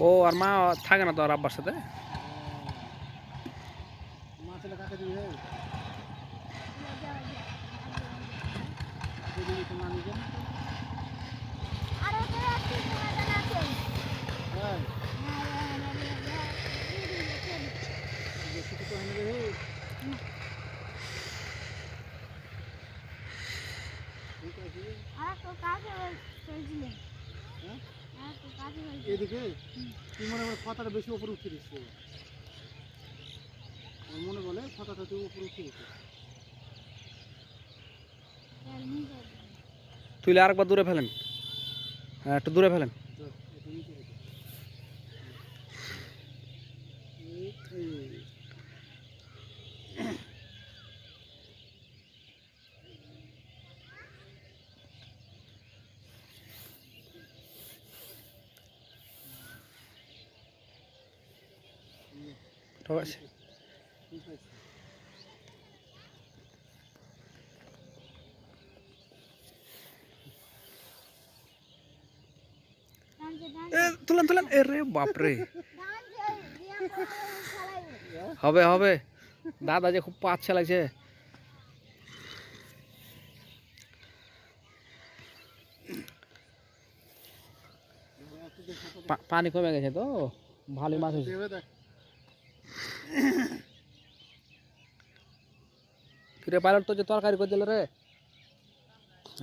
ও আর মা থাকে না তো আর আব্বার সাথে? মা এদিকে? তুই মনে করে পাতাটা বেশি উপরে উঠে দিচ্ছে মনে বলে পাতাটা তুই উপরে উঠে দিচ্ছে তুইলে আরেকবার দূরে ফেলেন। হ্যাঁ একটু দূরে ফেলেন। এই, এই। আছে ঠিক আছে। এ, তুলেন বাপরে। হবে হবে। দাদা যে খুব পাচ্ছা লাগছে পানি কমে গেছে তো? ভালোই মাছ হয়েছে। কিরে পাইলট তো যে তরকারি করে দিল রে।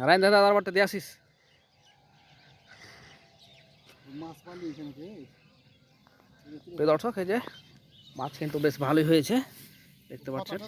রাইন দাদা আবার দিয়ে আসিস। দর্শক এই যে মাছ কিন্তু বেশ ভালোই হয়েছে। দেখতে পাচ্ছেন।